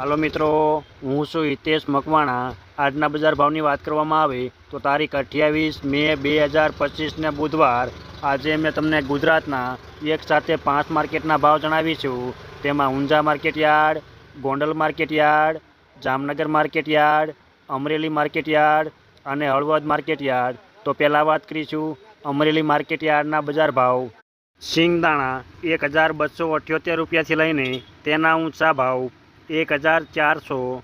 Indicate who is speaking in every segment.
Speaker 1: હાલો મિત્રો, હું છું હિતેશ મકવાણા. આજના બજાર ભાવની વાત કરવામાં આવે તો તારીખ અઠ્યાવીસ મે બે હજાર પચીસને બુધવાર. આજે મેં તમને ગુજરાતના એક સાથે પાંચ માર્કેટના ભાવ જણાવીશું તેમાં Unjha market yard, Gondal market yard, Jamnagar market yard, Amreli market yard અને હળવદ માર્કેટ યાર્ડ. તો પહેલાં વાત કરીશું અમરેલી માર્કેટ યાર્ડના બજાર ભાવ. સિંગદાણા એક હજાર બસો અઠ્યોતેર રૂપિયાથી લઈને તેના ઊંચા ભાવ એક હજાર ચારસો,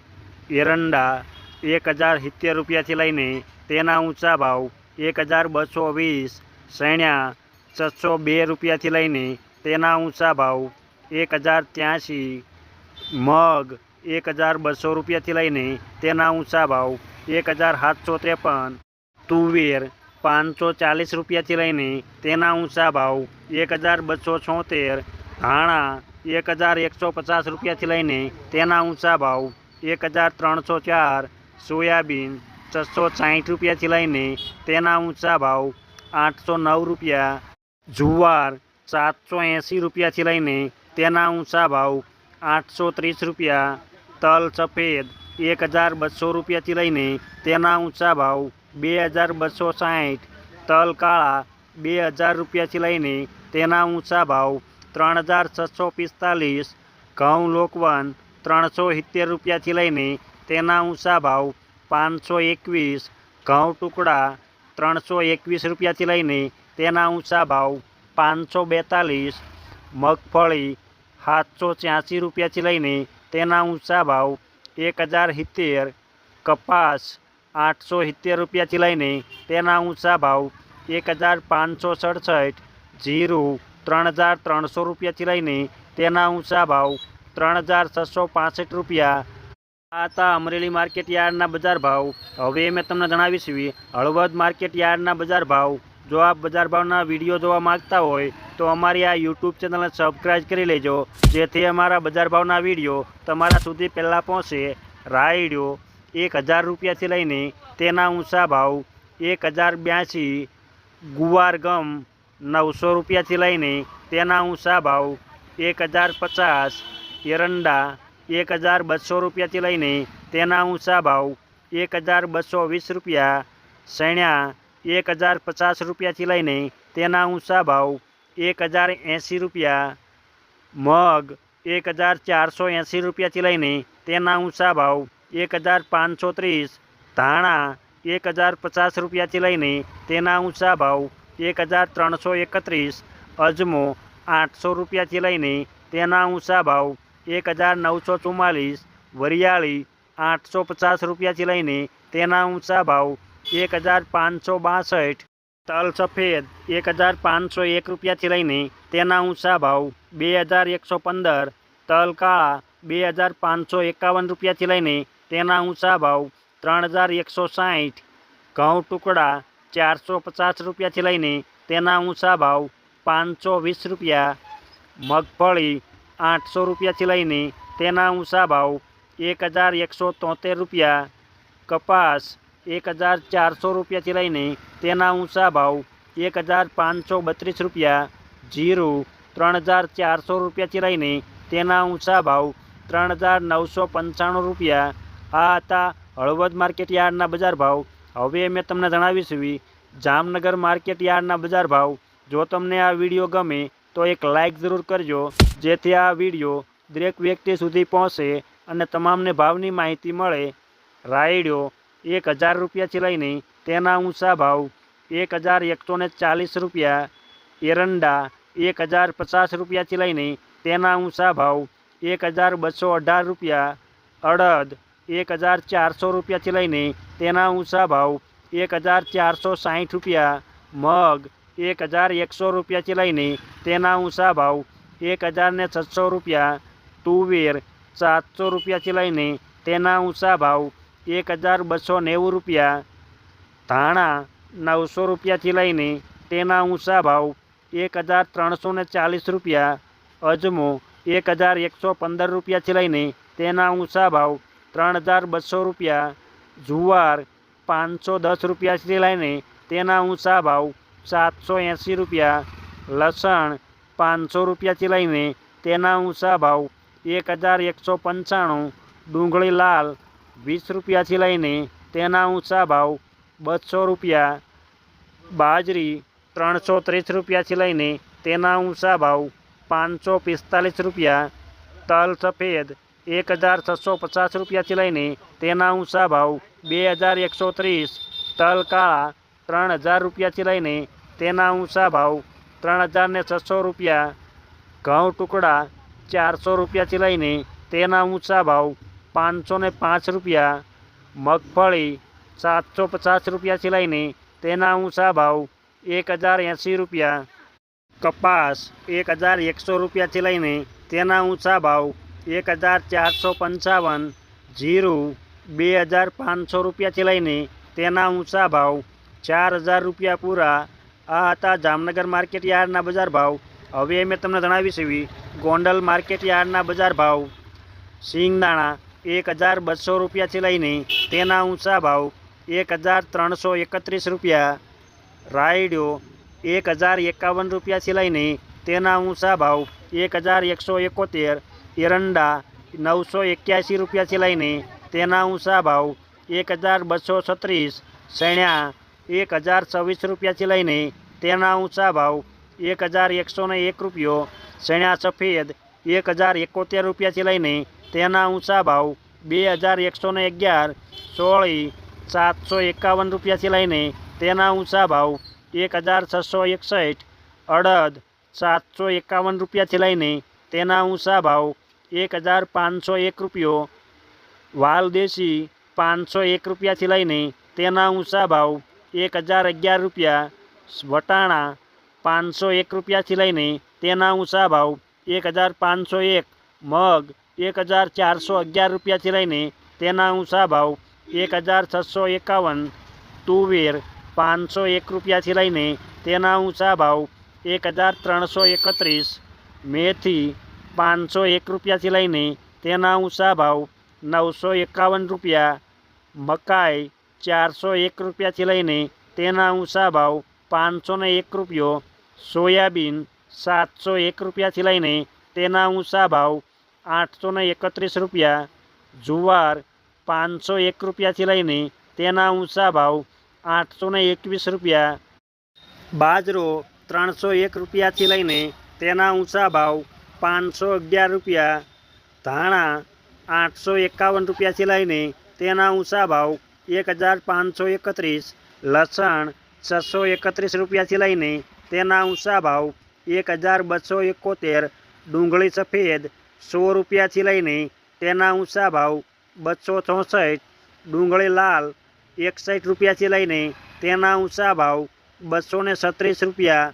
Speaker 1: એરંડા એક હજાર સિત્તેર રૂપિયાથી લઈને તેના ઊંચા ભાવ એક હજાર બસો વીસ, સૈણ્યા છસો બે રૂપિયાથી લઈને તેના ઊંચા ભાવ એક હજાર ત્યાંસી, મગ એક હજાર બસો રૂપિયાથી લઈને તેના ઊંચા ભાવ એક હજાર સાતસો ત્રેપન, તુવેર પાંચસો ચાલીસ રૂપિયાથી લઈને તેના ઊંચા ભાવ એક હજાર બસો છોતેર, ધાણા એક હજાર એકસો પચાસ રૂપિયાથી લઈને તેના ઊંચા ભાવ એક હજાર ત્રણસો ચાર સોયાબીન છસો સાહીઠ રૂપિયાથી લઈને તેના ઊંચા ભાવ આઠસો નવ રૂપિયા, જુવાર સાતસો એંસી રૂપિયાથી લઈને તેના ઊંચા ભાવ આઠસો ત્રીસ રૂપિયા, તલ સફેદ એક હજાર બસો રૂપિયાથી લઈને તેના ઊંચા ભાવ બે હજાર બસો સાઠ તલ કાળા બે હજાર રૂપિયાથી લઈને તેના ઊંચા ભાવ ત્રણ હજાર છસો પિસ્તાલીસ, ઘઉં લોકવન ત્રણસો સિત્તેર રૂપિયાથી લઈને તેના ઊંચા ભાવ પાંચસો એકવીસ, ઘઉં ટુકડા ત્રણસો એકવીસ રૂપિયાથી લઈને તેના ઊંચા ભાવ પાંચસો બેતાલીસ, મગફળી સાતસો છ્યાસી રૂપિયાથી લઈને તેના ઊંચા ભાવ એક હજાર સિત્તેર, કપાસ આઠસો સિત્તેર રૂપિયાથી લઈને તેના ઊંચા ભાવ એક હજાર પાંચસો સડસઠ, જીરું ત્રણ હજાર ત્રણસો રૂપિયાથી લઈને તેના ઊંચા ભાવ ત્રણ હજાર છસો પાસઠ રૂપિયા. આ હતા અમરેલી માર્કેટ યાર્ડના બજાર ભાવ. હવે મેં તમને જણાવીશું હળવદ માર્કેટ યાર્ડના બજાર ભાવ. જો આપ બજાર ભાવના વીડિયો જોવા માંગતા હોય, તો અમારી આ યુટ્યુબ ચેનલને સબસ્ક્રાઈબ કરી લેજો, જેથી અમારા બજાર ભાવના વીડિયો તમારા સુધી પહેલાં પહોંચે. રાયડ્યો એક હજાર રૂપિયાથી લઈને તેના ઊંચા ભાવ એક હજાર બ્યાસી, ગુવાર ગમ નવસો રૂપિયાથી લઈને તેના ઊંચા ભાવ એક હજાર પચાસ, એરંડા એક હજાર બસો રૂપિયાથી લઈને તેના ઊંચા ભાવ એક હજાર બસો વીસ રૂપિયા, સૈણ્યા એક હજાર પચાસ રૂપિયાથી લઈને તેના ઊંચા ભાવ એક હજાર એંસી રૂપિયા, મગ એક હજાર ચારસો એંસી રૂપિયાથી લઈને તેના ઊંચા ભાવ એક હજાર પાંચસો ત્રીસ, ધાણા એક હજાર પચાસ રૂપિયાથી લઈને તેના ઊંચા ભાવ એક હજાર ત્રણસો એકત્રીસ, અજમો આઠસો રૂપિયાથી લઈને તેના ઊંચા ભાવ એક હજાર નવસો ચુમ્માલીસ, વરિયાળી આઠસો પચાસ રૂપિયાથી લઈને તેના ઊંચા ભાવ એક હજાર પાંચસો બાસઠ તલ સફેદ એક હજાર પાંચસો એક રૂપિયાથી લઈને તેના ઊંચા ભાવ બે હજાર એકસો પંદર તલ કાળા બે હજાર પાંચસો એકાવન રૂપિયાથી લઈને તેના ઊંચા ભાવ ત્રણ હજાર એકસો સાઠ, ઘઉં ટુકડા ચારસો પચાસ રૂપિયાથી લઈને તેના ઊંચા ભાવ પાંચસો વીસ રૂપિયા, મગફળી આઠસો રૂપિયાથી લઈને તેના ઊંચા ભાવ એક હજાર એકસો તોતેર રૂપિયા, કપાસ એક હજાર ચારસો રૂપિયાથી લઈને તેના ઊંચા ભાવ એક હજાર પાંચસો બત્રીસ રૂપિયા, જીરું ત્રણ હજાર ચારસો રૂપિયાથી લઈને તેના ઊંચા ભાવ ત્રણ હજાર નવસો પંચાણું રૂપિયા. આ હતા હળવદ માર્કેટ યાર્ડના બજાર ભાવ હવે મેં તમને જણાવીશું જામનગર માર્કેટ યાર્ડના બજાર ભાવ. જો તમને આ વીડિયો ગમે, તો એક લાઇક જરૂર કરજો, જેથી આ વીડિયો દરેક વ્યક્તિ સુધી પહોંચે અને તમામને ભાવની માહિતી મળે. રાયડ્યો એક હજાર રૂપિયાથી લઈને તેના ઊંચા ભાવ એક હજાર એકસો ચાલીસ રૂપિયા. એરંડા એક હજાર પચાસ રૂપિયાથી લઈને તેના ઊંચા ભાવ એક હજાર બસો અઢાર રૂપિયા. અડદ એક હજાર ચારસો રૂપિયાથી લઈને તેના ઊંચા ભાવ એક હજાર ચારસો સાઠ રૂપિયા, મગ એક હજાર એકસો રૂપિયાથી લઈને તેના ઊંચા ભાવ એક હજાર ને છસો રૂપિયા, તુવેર સાતસો રૂપિયાથી લઈને તેના ઊંચા ભાવ એક હજાર બસો નેવું રૂપિયા, ધાણા નવસો રૂપિયાથી લઈને તેના ઊંચા ભાવ એક હજાર ત્રણસો ને ચાલીસ રૂપિયા, અજમો એક હજાર એકસો પંદર રૂપિયાથી લઈને તેના ઊંચા ભાવ ત્રણ હજાર બસો રૂપિયા, જુવાર પાંચસો દસ રૂપિયાથી લઈને તેના ઊંચા ભાવ સાતસો એંસી રૂપિયા, લસણ પાંચસો રૂપિયાથી લઈને તેના ઊંચા ભાવ એક હજાર એકસો પંચાણું, ડુંગળી લાલ વીસ રૂપિયાથી લઈને તેના ઊંચા ભાવ બસો રૂપિયા, બાજરી ત્રણસો ત્રીસ રૂપિયાથી લઈને તેના ઊંચા ભાવ પાંચસો પિસ્તાલીસ રૂપિયા, તલ સફેદ એક હજાર છસો પચાસ રૂપિયાથી લઈને તેના ઊંચા ભાવ બે હજાર એકસો ત્રીસ, તલ કાળા ત્રણ હજાર રૂપિયાથી લઈને તેના ઊંચા ભાવ ત્રણ હજાર ને છસો રૂપિયા, ઘઉં ટુકડા ચારસો રૂપિયાથી લઈને તેના ઊંચા ભાવ પાંચસો ને પાંચ રૂપિયા, મગફળી સાતસો પચાસ રૂપિયાથી લઈને તેના ઊંચા ભાવ એક હજાર એંસી રૂપિયા, કપાસ એક હજાર એકસો રૂપિયાથી લઈને તેના ઊંચા ભાવ એક હજાર ચારસો પંચાવન જીરું બે હજાર પાંચસો રૂપિયાથી લઈને તેના ઊંચા ભાવ ચાર હજાર રૂપિયા પૂરા. આ હતા જામનગર માર્કેટ યાર્ડના બજાર ભાવ. હવે મેં તમને જણાવીશ એવી ગોંડલ માર્કેટ યાર્ડના બજાર ભાવ. સિંગદાણા એક હજાર બસો રૂપિયાથી લઈને તેના ઊંચા ભાવ એક હજાર ત્રણસો એકત્રીસ રૂપિયા. રાયડો એક હજાર એકાવન રૂપિયાથી લઈને તેના ઊંચા ભાવ એક હજાર એકસો એકોતેર. એરંડા નવસો એક્યાસી રૂપિયાથી લઈને તેના ઊંચા ભાવ એક હજાર બસો છત્રીસ શેણ્યા એક હજાર છવ્વીસ રૂપિયાથી લઈને તેના ઊંચા ભાવ એક હજાર એકસો ને એક રૂપિયો શેણ્યા સફેદ એક હજાર એકોતેર રૂપિયાથી લઈને તેના ઊંચા ભાવ બે હજાર એકસો ને અગિયાર, સોળી સાતસો એકાવન રૂપિયાથી લઈને તેના ઊંચા ભાવ એક હજાર છસો એકસઠ, અડદ સાતસો એકાવન રૂપિયાથી લઈને તેના ઊંચા ભાવ એક હજાર પાંચસો એક રૂપિયો. વાલ દેશી પાંચસો એક રૂપિયાથી લઈને તેના ઊંચા ભાવ એક હજાર અગિયાર રૂપિયા. વટાણા પાંચસો એક રૂપિયાથી લઈને તેના ઊંચા ભાવ એક હજાર પાંચસો એક. મગ એક હજાર ચારસો અગિયાર રૂપિયાથી લઈને તેના ઊંચા ભાવ એક હજાર છસો એકાવન. તુવેર પાંચસો એક રૂપિયાથી લઈને તેના ઊંચા ભાવ એક હજાર ત્રણસો એકત્રીસ. મેથી પાંચસો એક રૂપિયાથી લઈને તેના ઊંચા ભાવ નવસો એકાવન રૂપિયા, મકાઈ ચારસો એક રૂપિયાથી લઈને તેના ઊંચા ભાવ પાંચસો એક રૂપિયો, સોયાબીન સાતસો એક રૂપિયાથી લઈને તેના ઊંચા ભાવ આઠસો એકત્રીસ રૂપિયા, જુવાર પાંચસો એક રૂપિયાથી લઈને તેના ઊંચા ભાવ આઠસો એકવીસ રૂપિયા, બાજરો ત્રણસો એક રૂપિયાથી લઈને તેના ઊંચા ભાવ પાંચસો અગિયાર રૂપિયા, ધાણા આઠસો એકાવન રૂપિયાથી લઈને તેના ઊંચા ભાવ એક હજાર પાંચસો એકત્રીસ, લસણ છસો એકત્રીસ રૂપિયાથી લઈને તેના ઊંચા ભાવ એક હજાર બસો એકોતેર, ડુંગળી સફેદ સો રૂપિયાથી લઈને તેના ઊંચા ભાવ બસો ચોસઠ, ડુંગળી લાલ એકસઠ રૂપિયાથી લઈને તેના ઊંચા ભાવ બસો ને છત્રીસ રૂપિયા,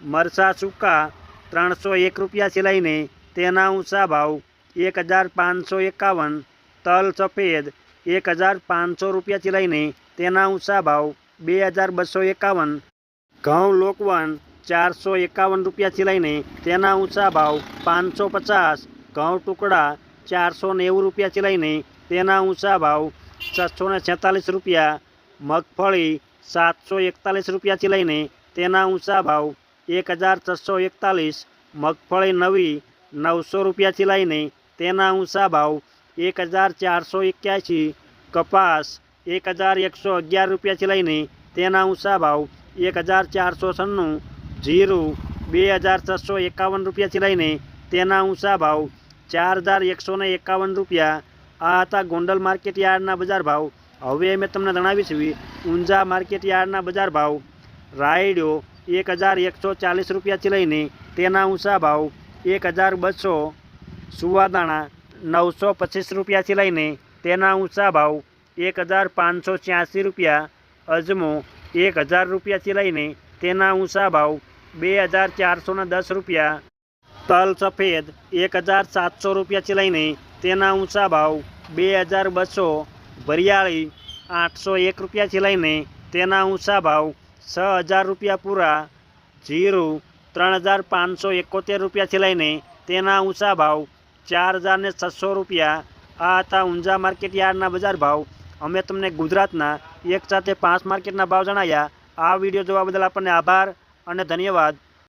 Speaker 1: મરચાં સૂકા ત્રણસો એક રૂપિયા સિલાઈને તેના ઊંચા ભાવ એક હજાર પાંચસો એકાવન, તલ સફેદ એક હજાર પાંચસો રૂપિયા સિલાઈને તેના ઊંચા ભાવ બે હજાર બસો એકાવન, ઘઉં લોકવન ચારસો એકાવન રૂપિયા સિલાઈને તેના ઊંચા ભાવ પાંચસો પચાસ, ઘઉં ટુકડા ચારસો નેવું રૂપિયા સિલાઈને તેના ઊંચા ભાવ છસો ને છેતાલીસ રૂપિયા, મગફળી સાતસો એકતાલીસ રૂપિયાથી લઈને તેના ઊંચા ભાવ એક હજાર છસો એકતાલીસ, મગફળી નવી નવસો રૂપિયાથી લઈને તેના ઊંચા ભાવ એક હજાર ચારસો એક્યાસી, કપાસ એક હજાર એકસો અગિયાર રૂપિયાથી લઈને તેના ઊંચા ભાવ એક હજાર ચારસો છન્નું, જીરું બે હજાર છસો એકાવન રૂપિયાથી લઈને તેના ઊંચા ભાવ ચાર હજાર એકસો ને એકાવન રૂપિયા. આ હતા ગોંડલ માર્કેટ યાર્ડના બજાર ભાવ. હવે મેં તમને જણાવીશ છું ઊંઝા માર્કેટ યાર્ડના બજાર ભાવ. રાયડો એક હજાર એકસો ચાલીસ રૂપિયાથી લઈને તેના ઊંચા ભાવ એક હજાર બસો, સુવાદાણા નવસો પચીસ રૂપિયાથી લઈને તેના ઊંચા ભાવ એક હજાર પાંચસો છ્યાસી રૂપિયા, અજમો એક હજાર રૂપિયાથી લઈને તેના ઊંચા ભાવ બે હજાર ચારસો ને દસ રૂપિયા. તલ સફેદ એક હજાર સાતસો રૂપિયાથી લઈને તેના ઊંચા ભાવ બે હજાર બસો, ભરિયાળી આઠસો એક રૂપિયાથી લઈને તેના ઊંચા ભાવ છ હજાર રૂપિયા પૂરા, જીરું ત્રણ હજાર પાંચસો એકોતેર રૂપિયાથી લઈને તેના ઊંચા ભાવ ચાર હજાર ને છસો રૂપિયા. આ હતા ઊંઝા માર્કેટ યાર્ડના બજાર ભાવ. અમે તમને ગુજરાતના એક સાથે પાંચ માર્કેટના ભાવ જણાવ્યા આ વીડિયો જોવા બદલ આપણને આભાર અને ધન્યવાદ.